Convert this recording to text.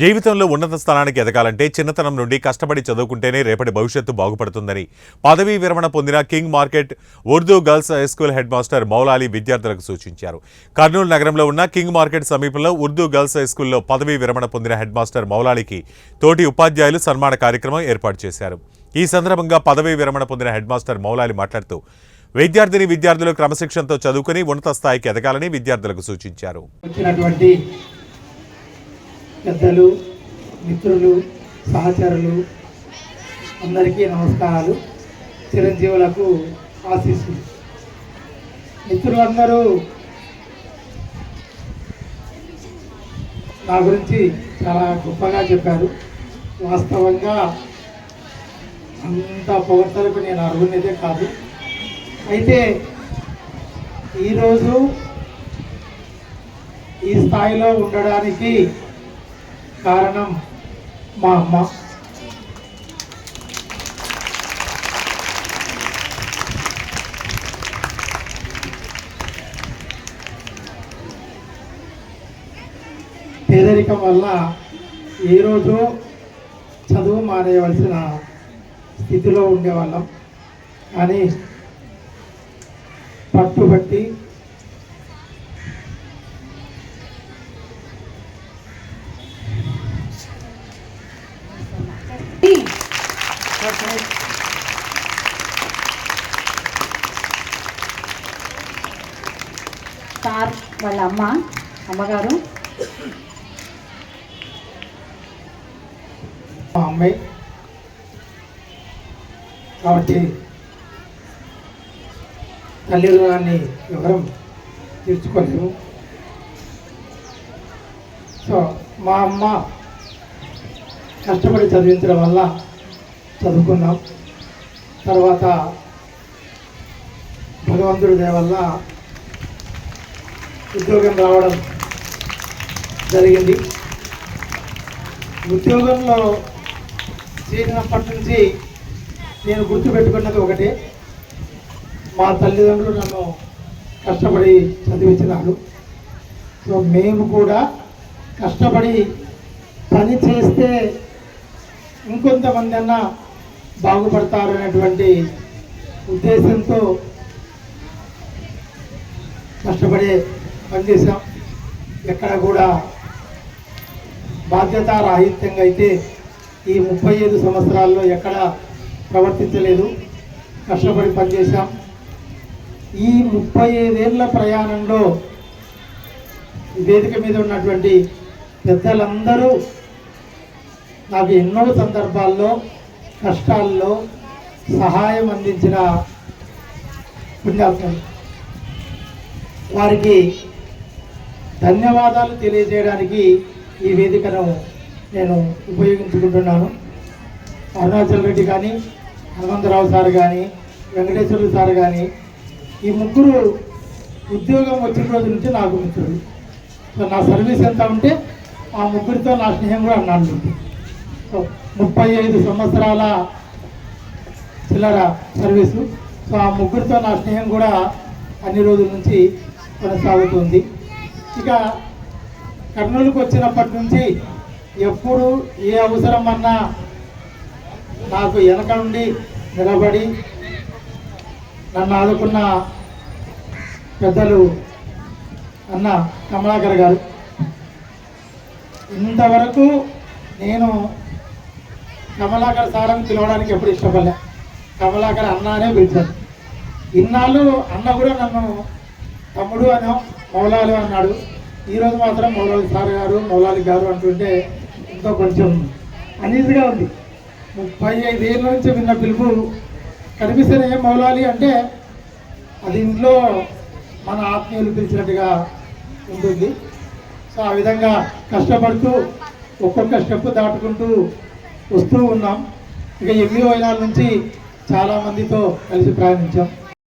జీవితంలో ఉన్నత స్థానానికి ఎదగాలంటే చిన్నతనం నుండి కష్టపడి చదువుకుంటేనే రేపటి భవిష్యత్తు బాగుపడుతుందని. పదవీ విరమణ పొందిన king market Urdu girls high school headmaster Maulali విద్యార్థులకు సూచించారు. కర్నూలు నగరంలో ఉన్న కింగ్ మార్కెట్ సమీపంలో ఉర్దూ గర్ల్స్ హై స్కూల్లో పదవీ విరమణ పొందిన హెడ్ మాస్టర్ మౌలాలికి తోటి ఉపాధ్యాయులు సన్మాన కార్యక్రమం ఏర్పాటు చేశారు. ఈ సందర్భంగా పదవీ విరమణ పొందిన హెడ్ మాస్టర్ మౌలాలి మాట్లాడుతూ విద్యార్థిని విద్యార్థులు క్రమశిక్షణతో చదువుకుని ఉన్నత స్థాయికి ఎదగాలని విద్యార్థులకు సూచించారు. పెద్దలు మిత్రులు సహచరులు అందరికీ నమస్కారాలు. చిరంజీవులకు ఆశీస్సులు. మిత్రులందరూ నా గురించి చాలా గొప్పగా చెప్పారు. వాస్తవంగా అంత పొగడ్తలకు నేను అర్హునిదే కాదు. అయితే ఈరోజు ఈ స్థాయిలో ఉండడానికి కారణం మా అమ్మ. పేదరికం వల్ల ఏ రోజు చదువు మానేయవలసిన స్థితిలో ఉండేవాళ్ళం. కానీ పట్టుబట్టి సార్ వాళ్ళ అమ్మ అమ్మగారు. మా అమ్మాయి. కాబట్టి తల్లిదండ్రులని వివరం తీర్చుకోలేము సో మా అమ్మ కష్టపడి చదివించడం వల్ల చదువుకున్నాం. తర్వాత భగవంతుడి దయ వల్ల ఉద్యోగం రావడం జరిగింది. ఉద్యోగంలో చేరినప్పటి నుంచి నేను గుర్తుపెట్టుకున్నది ఒకటే. మా తల్లిదండ్రులు నన్ను కష్టపడి చదివించినాడు సో మేము కూడా కష్టపడి పని చేస్తే ఇంకొంతమంది అన్నా బాగుపడతారు అనేటువంటి ఉద్దేశంతో కష్టపడే పనిచేసాం ఎక్కడ కూడా బాధ్యత రాహిత్యంగా అయితే ఈ ముప్పై ఐదు సంవత్సరాల్లో ఎక్కడ ప్రవర్తించలేదు. కష్టపడి పనిచేశాం. ఈ ముప్పై ఐదేళ్ళ ప్రయాణంలో వేదిక మీద ఉన్నటువంటి పెద్దలందరూ నాకు ఎన్నో సందర్భాల్లో కష్టాల్లో సహాయం అందించిన పుణ్యాత్మలు. వారికి ధన్యవాదాలు తెలియజేయడానికి ఈ వేదికను నేను ఉపయోగించుకుంటున్నాను. అరుణాచల్ రెడ్డి కానీ హనుమంతరావు సార్ కానీ వెంకటేశ్వరులు సార్ కానీ ఈ ముగ్గురు ఉద్యోగం వచ్చిన రోజు నుంచి నాకు మిత్రుడు సో నా సర్వీస్ ఎంత ఉంటే ఆ ముగ్గురితో నా స్నేహం కూడా అన్నాడు సో ముప్పై ఐదు సంవత్సరాల చిల్లర సర్వీసు. సో ఆ ముగ్గురితో నా స్నేహం కూడా అన్ని రోజుల నుంచి కొనసాగుతుంది. ఇక కర్నూలుకు వచ్చినప్పటి నుంచి ఎప్పుడు ఏ అవసరం అన్నా నాకు వెనక నుండి నిలబడి నన్ను ఆదుకున్న పెద్దలు అన్న కమలాకర్ గారు. ఇంతవరకు నేను కమలాకర్ సార్ అని పిలవడానికి ఎప్పుడు ఇష్టపడలే. కమలాకర్ అన్న అనే పిలిచాను ఇన్నాళ్ళు అన్న కూడా నన్ను తమ్ముడు అనో మౌలాలి అన్నాడు. ఈరోజు మాత్రం మౌలాలి సార్ గారు మౌలాలి గారు అంటుంటే ఇంకా కొంచెం అనీజీగా ఉంది. ముప్పై ఐదేళ్ళ నుంచి విన్న పిలుపు కనిపిస్తేనే మౌలాలి అంటే అది ఇంట్లో మన ఆత్మీయులు పిలిచినట్టుగా ఉంటుంది. సో ఆ విధంగా కష్టపడుతూ ఒక్కొక్క స్టెప్ దాటుకుంటూ వస్తూ ఉన్నాం. ఇక ఎనిమిది వైనాల నుంచి చాలామందితో కలిసి ప్రయాణించాం.